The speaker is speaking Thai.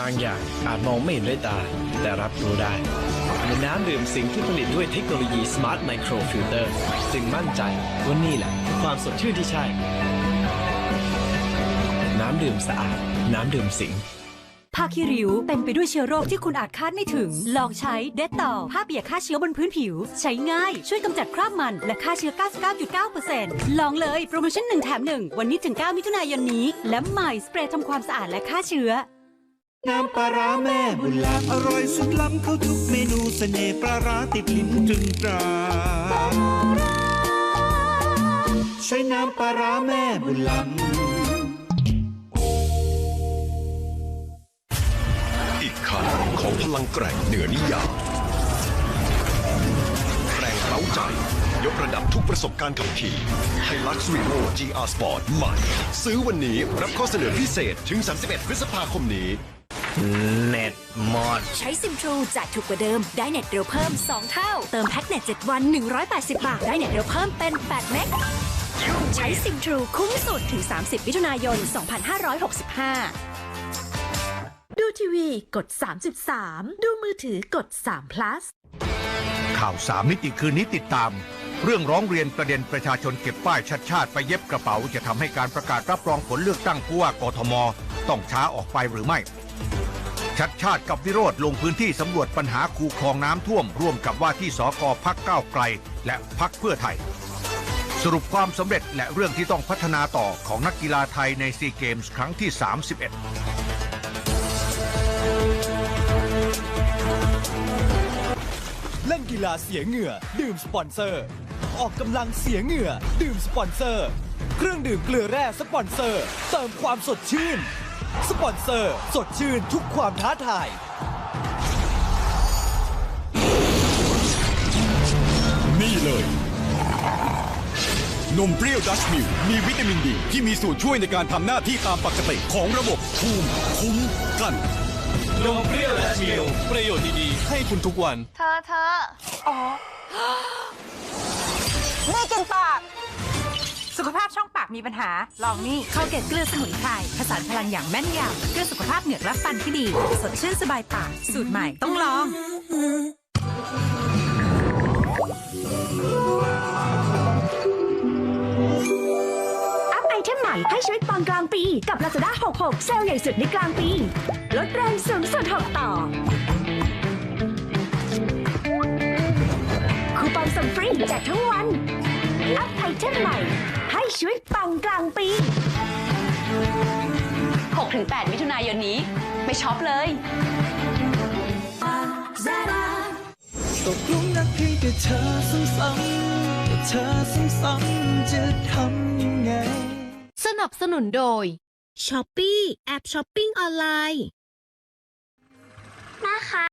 บางอย่างอาจมองไม่เห็นด้วยตา แต่รับรู้ได้ในน้ำดื่มสิงที่ผลิตด้วยเทคโนโลยี Smart Micro Filter จึงมั่นใจว่านี่แหละคือความสดชื่นที่ใช่ น้ำดื่มสะอาด น้ำดื่มสิงผ้าขี้ริ้วเต็มไปด้วยเชื้อโรคที่คุณอาจคาดไม่ถึง ลองใช้เดตต่อผ้าเปียกฆ่าเชื้อบนพื้นผิว ใช้ง่าย ช่วยกำจัดคราบมันและฆ่าเชื้อ 99.9%ลองเลย โปรโมชั่น 1 แถม 1 วันนี้ถึง 9 มิถุนายนนี้ และใหม่สเปรย์ทำความสะอาดและฆ่าเชื้อ น้ำปลาร้าแม่บุญล้ำอร่อยสุดล้ำเข้าทุกเมนูเสน่ห์ปลาร้าติดลิ้นตรึงตรา ใช้น้ำปลาร้าแม่บุญลำอีกคันของพลังแกร่งเหนือนิยามแรงเร้าใจ ยกระดับทุกประสบการณ์ขับขี่ไฮลักซ์วีโว GR Sport ใหม่ ซื้อวันนี้รับข้อเสนอพิเศษถึง 31 พฤษภาคมนี้ เน็ตหมด ใช้ซิมทรูจ่ายถูกกว่าเดิม ได้เน็ตเร็วเพิ่ม 2 เท่า เติมแพ็กเน็ต 7 วัน 180 บาท ได้เน็ตเร็วเพิ่มเป็น 8 เมกใช้ซิมทรูคุ้มสุดถึง 30 มิถุนายน 2565 ดูทีวีกด 33 ดูมือถือกด3 plus ข่าวสามมิติคืนนี้ติดตาม เรื่องร้องเรียนประเด็นประชาชนเก็บป้ายชัดชาติไปเย็บกระเป๋า จะทำให้การประกาศรับรองผลเลือกตั้งผู้ว่ากทม ต้องช้าออกไปหรือไม่ ชัดชาติกับวิโรธลงพื้นที่สำรวจปัญหาคูคลองน้ำท่วม ร่วมกับว่าที่สกพักก้าวไกล และพักเพื่อไทย สรุปความสำเร็จและเรื่องที่ต้องพัฒนาต่อของนักกีฬาไทยในซีเกมส์ครั้งที่ 31เล่นกีฬาเสียเหงื่อ ดื่มสปอนเซอร์ ออกกำลังเสียเหงื่อ ดื่มสปอนเซอร์ เครื่องดื่มเกลือแร่สปอนเซอร์ เติมความสดชื่น สปอนเซอร์ สดชื่นทุกความท้าทาย นี่เลย นมเปรี้ยวดัชมิลมีวิตามินดี ที่มีส่วนช่วยในการทำหน้าที่ตามปกติของระบบภูมิคุ้มกันนมเปรี้ยวและเชียวประโยชน์ดีๆ ให้คุณทุกวัน เธอเธออ๋อนี่กินปา มีปัญหา ลองนี่เข้าเกล็ดเกลือสมุนไพรผสานพลังอย่างแม่นยำเพื่อสุขภาพเหงือกและฟันที่ดี สดชื่นสบายปากสูตรใหม่ต้องลองอัพไอเทมใหม่ให้ชีวิตปังกลางปี กับ Lazada 66 เซลล์ใหญ่สุดในกลางปี ลดแรงสูงสุด 6 ต่อ คูปองส่งฟรีแจกทั้งวัน อัพไอเทมใหม่ให้ ชีวิตปังกลางปี 6-8 มิถุนายนนี้ ไปช็อปเลย ตกหลุมรักเพียงแต่เธอซ้ำๆแต่เธอซ้ำๆจะทำยังไง สนับสนุนโดยช้อปปี้แอปช้อปปิ้งออนไลน์ นะคะ